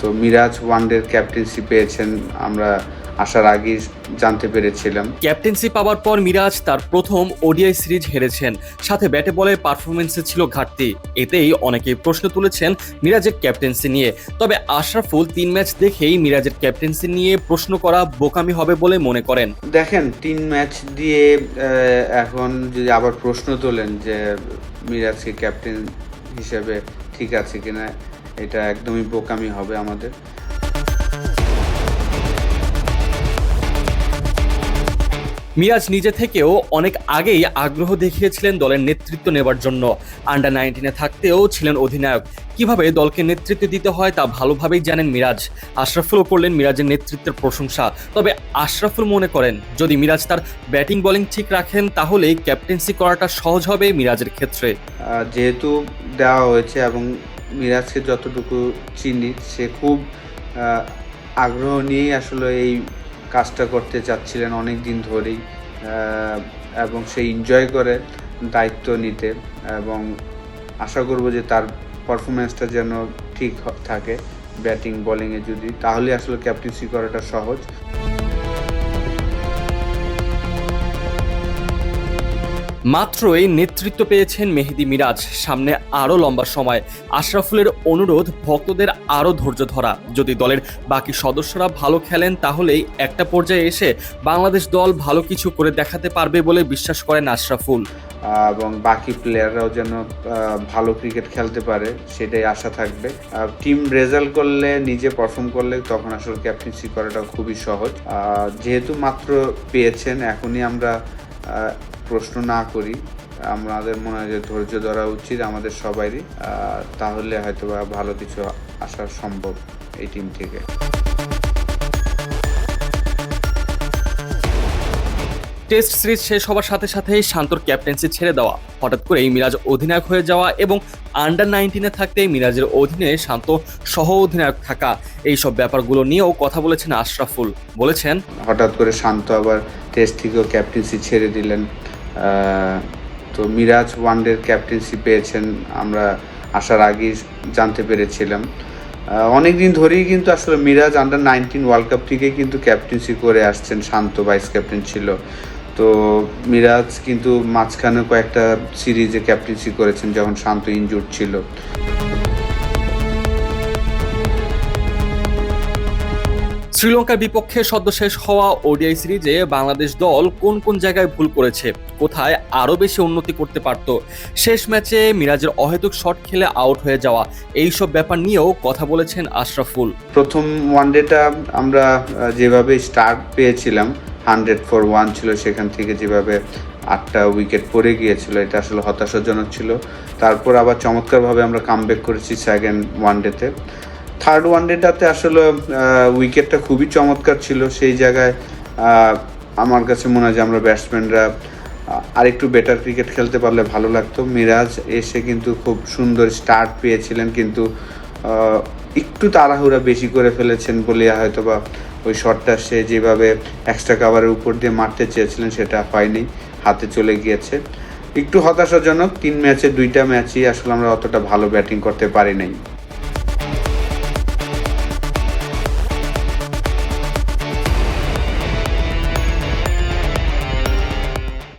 তো মিরাজ ওয়ানডের ক্যাপ্টেন্সি পেয়েছেন আমরা আসার আগেই জানতে পেরেছিলাম। ক্যাপ্টেন্সি পাওয়ার পর মিরাজ তার প্রথম ওডিআই সিরিজ হেরেছেন। সাথে ব্যাটে বলের পারফরমেন্সে ছিল ঘাটতি। এতেই অনেকেই প্রশ্ন তুলেছেন মিরাজের ক্যাপ্টেন্সি নিয়ে। তবে আশরাফুল তিন ম্যাচ দেখেই মিরাজের ক্যাপ্টেন্সি নিয়ে প্রশ্ন করা বোকামি হবে বলে মনে করেন। দেখেন তিন ম্যাচ দিয়ে এখন যদি আবার প্রশ্ন তোলেন যে মিরাজকে ক্যাপ্টেন হিসেবে ঠিক আছে কিনা এটা একদমই বোকামি হবে আমাদের। মিরাজ নিজে থেকেও অনেক আগেই আগ্রহ দেখিয়েছিলেন দলের নেতৃত্ব নেবার জন্য। আন্ডার নাইনটিনে থাকতেও ছিলেন অধিনায়ক। কীভাবে দলকে নেতৃত্ব দিতে হয় তা ভালোভাবেই জানেন মিরাজ। আশরাফুলও করলেন মিরাজের নেতৃত্বের প্রশংসা। তবে আশরাফুল মনে করেন যদি মিরাজ তার ব্যাটিং বলিং ঠিক রাখেন তাহলেই ক্যাপ্টেন্সি করাটা সহজ হবে মিরাজের ক্ষেত্রে। যেহেতু দেওয়া হয়েছে এবং মিরাজকে যতটুকু চিনি, সে খুব আগ্রহ নিয়েই আসলে এই কাজটা করতে চাচ্ছিলেন অনেক দিন ধরেই এবং সে এনজয় করে দায়িত্ব নিতে এবং আশা করব যে তার পারফরমেন্সটা যেন ঠিক থাকে ব্যাটিং বলিংয়ে যদি তাহলে আসলে ক্যাপ্টেন্সি করাটা সহজ। মাত্রই নেতৃত্ব পেয়েছেন মেহেদি মিরাজ। সামনে আরও লম্বা সময়। আশরাফুলের অনুরোধ, ভক্তদের আরও ধৈর্য ধরা। যদি দলের বাকি সদস্যরা ভালো খেলেন, তাহলেই একটা পর্যায়ে এসে বাংলাদেশ দল ভালো কিছু করে দেখাতে পারবে বলে বিশ্বাস করেন আশরাফুল। এবং বাকি প্লেয়াররাও যেন ভালো ক্রিকেট খেলতে পারে, সেটাই আশা থাকবে। টিম রেজাল্ট করলে, নিজে পারফর্ম করলে তখন আসলে ক্যাপ্টেন্সি করাটা খুবই সহজ। যেহেতু মাত্র পেয়েছেন, এখনই আমরা প্রশ্ন না করি আমাদের মনে হয় যে ধৈর্য ধরা উচিত আমাদের সবারই তাহলে হয়তো বা ভালো কিছু আসা সম্ভব এই টিম থেকে। টেস্ট সিরিজ শেষ হওয়ার সাথে সাথেই শান্তর ক্যাপ্টেন্সি ছেড়ে দেওয়া। হঠাৎ করেই মিরাজ অধিনায়ক হয়ে যাওয়া এবং আন্ডার নাইনটিনে থাকতে মিরাজের অধীনে শান্ত সহ অধিনায়ক থাকা। এইসব ব্যাপারগুলো নিয়েও কথা বলেছেন আশরাফুল। বলেছেন হঠাৎ করে শান্ত আবার টেস্ট থেকেও ক্যাপ্টেন্সি ছেড়ে দিলেন। তো মিরাজ ওয়ানডের ক্যাপ্টেন্সি পেয়েছেন, আমরা আসার আগেই জানতে পেরেছিলাম। অনেক দিন ধরেই কিন্তু আসলে Miraz under nineteen world cup থেকে কিন্তু ক্যাপ্টেন্সি করে আসছেন, শান্ত ভাইস ক্যাপ্টেন ছিল। তো মিরাজ কিন্তু মাঝখানে কয়েকটা সিরিজে ক্যাপ্টেন্সি করেছেন, যখন শান্ত ইনজুর ছিল। শ্রীলঙ্কার বিপক্ষে সদ্য শেষ হওয়া ওডিআই সিরিজে বাংলাদেশ দল কোন কোন জায়গায় ভুল করেছে, কোথায় আরও বেশি উন্নতি করতে পারত, শেষ ম্যাচে মিরাজের অহেতুক শট খেলে আউট হয়ে যাওয়া, এইসব ব্যাপার নিয়েও কথা বলেছেন আশরাফুল। প্রথম ওয়ানডেটা আমরা যেভাবে স্টার্ট পেয়েছিলাম হান্ড্রেড ফর ওয়ান ছিল, সেখান থেকে যেভাবে আটটা উইকেট পড়ে গিয়েছিল, এটা আসলে হতাশাজনক ছিল। তারপর আবার চমৎকারভাবে আমরা কামব্যাক করেছি সেকেন্ড ওয়ানডেতে থার্ড ওয়ানডেটাতে আসলে উইকেটটা খুবই চমৎকার ছিল। সেই জায়গায় আমার কাছে মনে হয় যে আমরা ব্যাটসম্যানরা আরেকটু বেটার ক্রিকেট খেলতে পারলে ভালো লাগতো। মিরাজ এসে কিন্তু খুব সুন্দর স্টার্ট পেয়েছিলেন কিন্তু একটু তাড়াহুড়া বেশি করে ফেলেছেন বলে হয়তো বা ওই শটটা সে যেভাবে এক্সট্রা কাভারের উপর দিয়ে মারতে চেয়েছিলেন সেটা হয়নি হাতে চলে গিয়েছে। একটু হতাশাজনক, তিন ম্যাচে দুইটা ম্যাচই আসলে আমরা অতটা ভালো ব্যাটিং করতে পারি নাই।